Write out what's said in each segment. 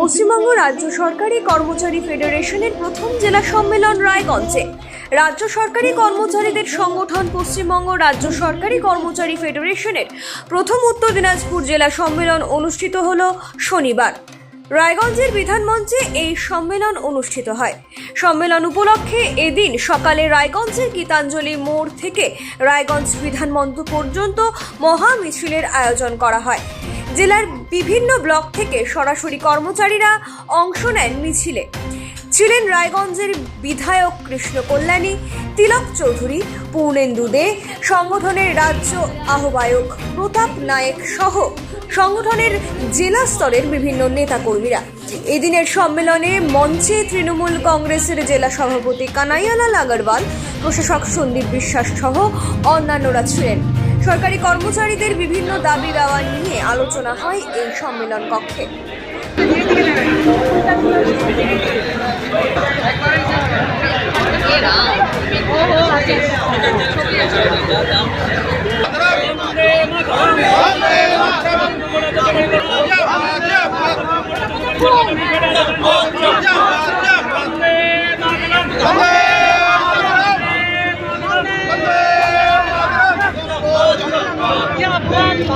পশ্চিমবঙ্গ রাজ্য সরকারি কর্মচারী ফেডারেশনের প্রথম জেলা সম্মেলন রায়গঞ্জে। রাজ্য সরকারি কর্মচারীদের সংগঠন পশ্চিমবঙ্গ রাজ্য সরকারি কর্মচারী ফেডারেশনের প্রথম উত্তর দিনাজপুর জেলা সম্মেলন অনুষ্ঠিত হল শনিবার। রায়গঞ্জের বিধানমঞ্চে এই সম্মেলন অনুষ্ঠিত হয়। সম্মেলন উপলক্ষে এদিন সকালে রায়গঞ্জের গীতাঞ্জলি মোড় থেকে রায়গঞ্জ বিধানমঞ্চ পর্যন্ত মহা মিছিলের আয়োজন করা হয়। জেলার বিভিন্ন ব্লক থেকে সরাসরি কর্মচারীরা অংশ নেন মিছিলে। ছিলেন রায়গঞ্জের বিধায়ক কৃষ্ণ কল্যাণী, তিলক চৌধুরী, পূর্ণেন্দু দে, সংগঠনের রাজ্য আহ্বায়ক প্রতাপ নায়েক সহ সংগঠনের জেলা স্তরের বিভিন্ন নেতাকর্মীরা। এদিনের সম্মেলনে মঞ্চে তৃণমূল কংগ্রেসের জেলা সভাপতি কানাইয়ালাল আগরওয়াল, প্রশাসক সন্দীপ বিশ্বাস সহ অন্যান্যরা ছিলেন। সরকারি কর্মচারীদের বিভিন্ন দাবি দাওয়া নিয়ে আলোচনা হয় এই সম্মেলন কক্ষে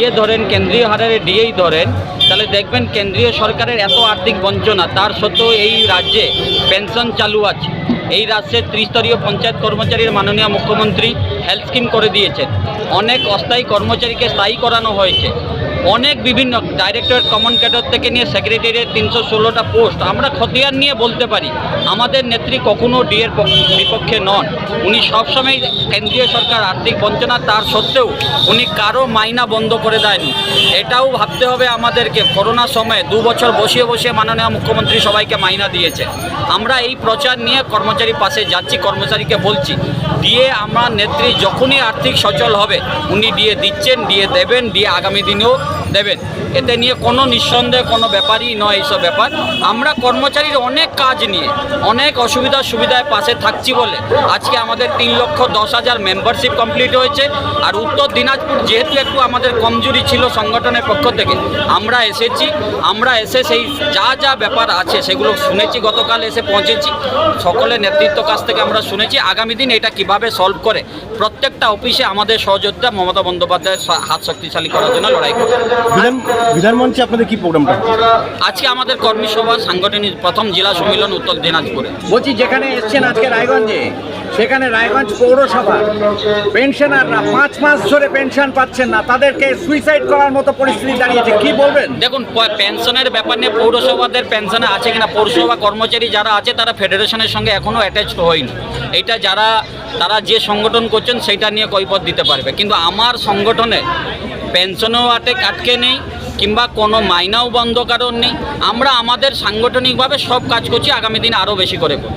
ডিএ ধরেন, কেন্দ্রীয় হারের ডিএই ধরেন, তাহলে দেখবেন কেন্দ্রীয় সরকারের এত আর্থিক বঞ্চনা, তার সত্ত্বেও এই রাজ্যে পেনশন চালু আছে। এই রাজ্যের ত্রিস্তরীয় পঞ্চায়েত কর্মচারীর মাননীয় মুখ্যমন্ত্রী হেলথ স্কিম করে দিয়েছেন। অনেক অস্থায়ী কর্মচারীকে স্থায়ী করানো হয়েছে। অনেক বিভিন্ন ডাইরেক্টরেট কমন ক্যাডার থেকে নিয়ে সেক্রেটারিয়েট তিনশো ষোলোটা পোস্ট আমরা খতিয়ান নিয়ে বলতে পারি। আমাদের নেত্রী কখনো ডিএর বিপক্ষে নন। উনি সবসময় কেন্দ্রীয় সরকার, আর্থিক বঞ্চনা তার সত্ত্বেও উনি কারও মাইনা বন্ধ করে দেয়নি। এটাও ভাবতে হবে আমাদেরকে। করোনার সময়ে দু বছর বসিয়ে বসিয়ে মাননীয় মুখ্যমন্ত্রী সবাইকে মাইনা দিয়েছে। আমরা এই প্রচার নিয়ে কর্মচারী পাশে যাচ্ছি, কর্মচারীকে বলছি দিয়ে আমার নেত্রী যখনই আর্থিক সচল হবে, উনি দিয়ে দিচ্ছেন দিয়ে দেবেন দিয়ে আগামী দিনেও দেবেন। এতে নিয়ে কোনো নিঃসন্দেহে কোনো ব্যাপারই নয় এইসব ব্যাপার। আমরা কর্মচারীর অনেক কাজ নিয়ে, অনেক অসুবিধা সুবিধায় পাশে থাকছি বলে আজকে আমাদের তিন লক্ষ দশ হাজার মেম্বারশিপ কমপ্লিট হয়েছে। আর উত্তর দিনাজপুর যেহেতু একটু আমাদের কমজোরি ছিল সংগঠনের পক্ষ থেকে, আমরা এসেছি, আমরা এসে সেই যা যা ব্যাপার আছে সেগুলো শুনেছি, গতকাল এসে পৌঁছেছি। সকলের নেতৃত্ব কাছ থেকে আমরা শুনেছি, আগামী দিন এটা কীভাবে সলভ করে প্রত্যেকটা অফিসে আমাদের সহযোদ্ধা মমতা বন্দ্যোপাধ্যায়ের হাত শক্তিশালী করার জন্য লড়াই করবে। বিধানমঞ্চে আপনাদের কি প্রোগ্রামটা আজকে আমাদের কর্মী সভা সাংগঠনিক প্রথম জেলা সম্মেলন উত্তর দিনাজপুরে। বলছি যেখানে এসছেন আজকে রায়গঞ্জে সেখানে রায়গঞ্জ পৌরসভা। পেনশনাররা পাঁচ মাস ধরে পেনশন পাচ্ছেন না। তাদেরকে সুইসাইড করার মতো পরিস্থিতি দাঁড়িয়েছে। কি বলবেন? দেখুন পেনশনের ব্যাপার নিয়ে পৌরসভাদের পেনশনে আছে কিনা, পৌরসভা কর্মচারী যারা আছে, তারা ফেডারেশনের সঙ্গে এখনও অ্যাটাচড হয়নি। এটা যারা, তারা যে সংগঠন করছেন সেটা নিয়ে কৈপদ দিতে পারবে। কিন্তু আমার সংগঠনে পেনশনও আটে, আটকে নেই, কিংবা কোনো মাইনাও বন্ধ কারণ নেই। আমরা আমাদের সাংগঠনিকভাবে সব কাজ করছি, আগামী দিনে আরও বেশি করে করব।